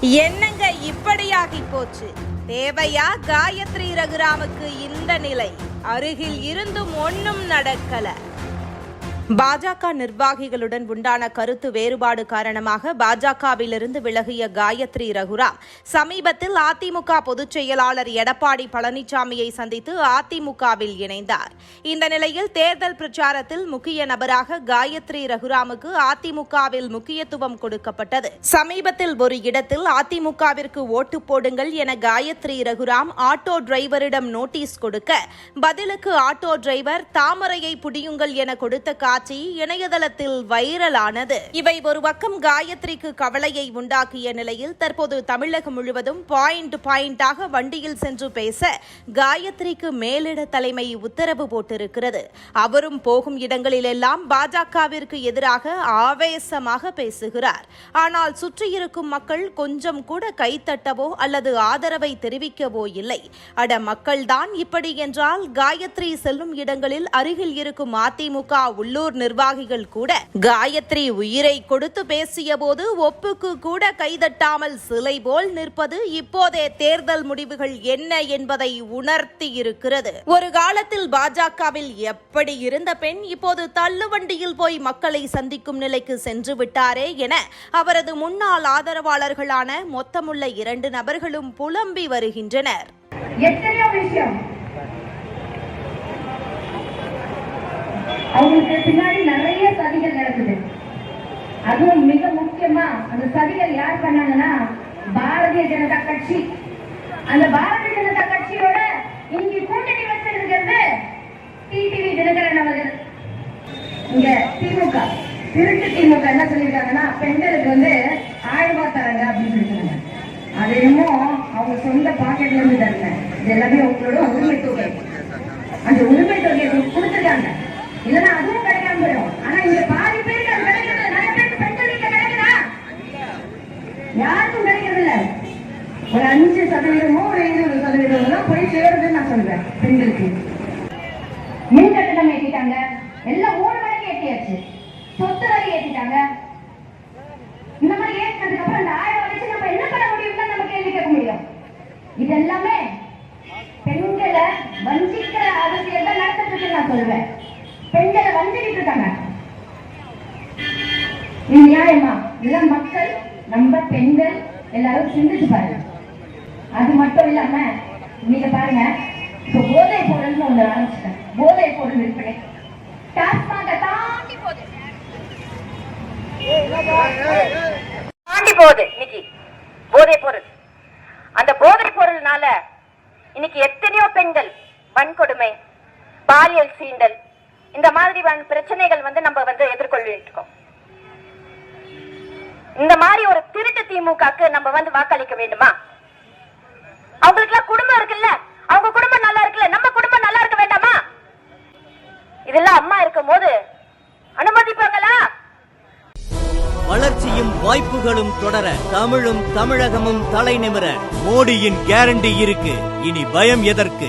என்னங்க இப்படியாகி போச்சு? தேவையா காயத்ரி ரகுராமுக்கு இந்த நிலை? அருகில் இருந்தும் ஒன்னும் நடக்கல. பாஜக நிர்வாகிகளுடன் உண்டான கருத்து வேறுபாடு காரணமாக பாஜகவிலிருந்து விலகிய காயத்ரி ரகுராம். சமீபத்தில் அதிமுக பொதுச் செயலாளர் எடப்பாடி பழனிசாமியை சந்தித்து அதிமுகவில் இணைந்தார். இந்த நிலையில் தேர்தல் பிரச்சாரத்தில் முக்கிய நபராக காயத்ரி ரகுராமுக்கு அதிமுகவில் முக்கியத்துவம் கொடுக்கப்பட்டது. சமீபத்தில் ஒரு இடத்தில் அதிமுகவிற்கு ஓட்டு போடுங்கள் என காயத்ரி ரகுராம் ஆட்டோ டிரைவரிடம் நோட்டீஸ் கொடுக்க பதிலுக்கு ஆட்டோ டிரைவர் தாமரையை புடியுங்கள் என கொடுத்த காட்சி இணையதளத்தில் வைரலானது. இவை ஒரு பக்கம் காயத்ரிக்கு கவலையை உண்டாக்கிய நிலையில் தற்போது தமிழகம் முழுவதும் பாயிண்ட் பாயிண்டாக வண்டியில் சென்று பேச காயத்ரிக்கு மேலிட தலைமை உத்தரவு போட்டிருக்கிறது. அவரும் போகும் இடங்களிலெல்லாம் பாஜகவிற்கு எதிராக ஆவேசமாக பேசுகிறார். ஆனால் சுற்றியிருக்கும் மக்கள் கொஞ்சம் கூட கைத்தட்டவோ அல்லது ஆதரவை தெரிவிக்கவோ இல்லை. அட மக்கள்தான் இப்படி என்றால் காயத்ரி செல்லும் இடங்களில் அருகில் இருக்கும் அதிமுக உள்ளூர் நிர்வாகிகள் கூட காயத்ரி உயிரை கொடுத்து பேசிய போது ஒப்புக்கு கூட கைதட்டாமல் சிலை போல் நிற்பது இப்போதே தேர்தல் முடிவுகள் என்ன என்பதை உணர்த்தி இருக்கிறது. ஒரு காலத்தில் பாஜகவில் எப்படி இருந்த பெண் இப்போது தள்ளுவண்டியில் போய் மக்களை சந்திக்கும் நிலைக்கு சென்று விட்டாரே என அவரது முன்னாள் ஆதரவாளர்களான மொத்தமுள்ள இரண்டு நபர்களும் புலம்பி வருகின்றனர். எத்தனையோ விஷயம். அவங்களுக்கு பின்னாடி நிறைய சதிகள் நடக்குது. அதுவும் மிக முக்கியமா அந்த சதிகள் யார் பண்ணாங்கன்னா பாரதிய ஜனதா கட்சி. அந்த பாரதிய ஜனதா கட்சியோட இங்க கூட்டணி வச்சிருக்கிறது டிடிவி தினகரன் அவர்கள். இங்க திமுக. திருட்டு திமுக என்ன சொல்லியிருக்காங்கன்னா பெண்களுக்கு வந்து ஆயிரம் ரூபாய் தராங்க அப்படின்னு சொல்லியிருக்காங்க. அது என்னமோ அவங்க சொந்த பாக்கெட்ல இருந்து தரல. இது எல்லாமே உங்களோட உரிமை தொகை. அந்த உரிமை தொகையை கொடுத்துருக்காங்க இல்லைன்னா அதுவும் கிடைக்காம போயிடும். ஆனா இங்க பாதி பேருக்கு அது கிடைக்கிறது நிறைய பேருக்கு பெண்கள் வீட்டுல கிடைக்குதா? யாருக்கும் கிடைக்கிறது இல்ல. ஒரு அஞ்சு சதவீதமோ ஒரு இருபது சதவீதமோ தான் போய் சேருதுன்னு நான் சொல்றேன் பெண்களுக்கு. மின் கட்டணம் ஏற்றிட்டாங்க எல்லாம் மூணு மணிக்கு ஏற்றியாச்சு சொத்து வரி ஏற்றிட்டாங்க இந்த மாதிரி ஏற்றினதுக்கு அப்புறம் இந்த ஆயிரம் ரூபாய் நம்ம என்ன பண்ண முடியும்னு நம்ம கேள்வி கேட்க முடியும். இது எல்லாமே பெண்களை வஞ்சிக்கிற அரசியல் தான் நடத்திட்டு நான் சொல்லுவேன் பெண்களை வந்துகிட்டு இருக்காங்க. இது நியாயமா? இதெல்லாம் மக்கள் நம்ம பெண்கள் எல்லாரும் சிந்திச்சு பாருங்க. அது மட்டும் இல்லாம நீங்க பாருங்க இப்போ போதை பொருள்னு ஒன்று ஆரம்பிச்சிட்டேன். போதை பொருள் விற்பனை. டாஸ்மாக தாண்டி போகுது. தாண்டி போகுது இன்னைக்கு போதை பொருள். அந்த போதை பொருள்னால இன்னைக்கு எத்தனையோ பெண்கள் வன்கொடுமை பாலியல் சீண்டல் இந்த மாதிரி பிரச்சனைகள் வந்து நம்ம வந்து எதிர்கொள்ளிட்டு இருக்கோம் இந்த மாதிரி ஒரு திருட்டு திமுகக்கு நம்ம வந்து வாக்களிக்க வேண்டுமா? அவங்களுக்கு எல்லாம் குடும்பம் இருக்குல்ல? அவங்க குடும்பம் நல்லா இருக்குல்ல? நம்ம குடும்பம் நல்லா இருக்க வேண்டாமா? இதெல்லாம் அம்மா இருக்கும் போது அனுமதிப்பாங்களா? வளர்ச்சியும் வாய்ப்புகளும் தொடர தமிழும் தமிழகமும் தலை நிமிர மோடியின் கேரண்டி இருக்கு. இனி பயம் எதற்கு?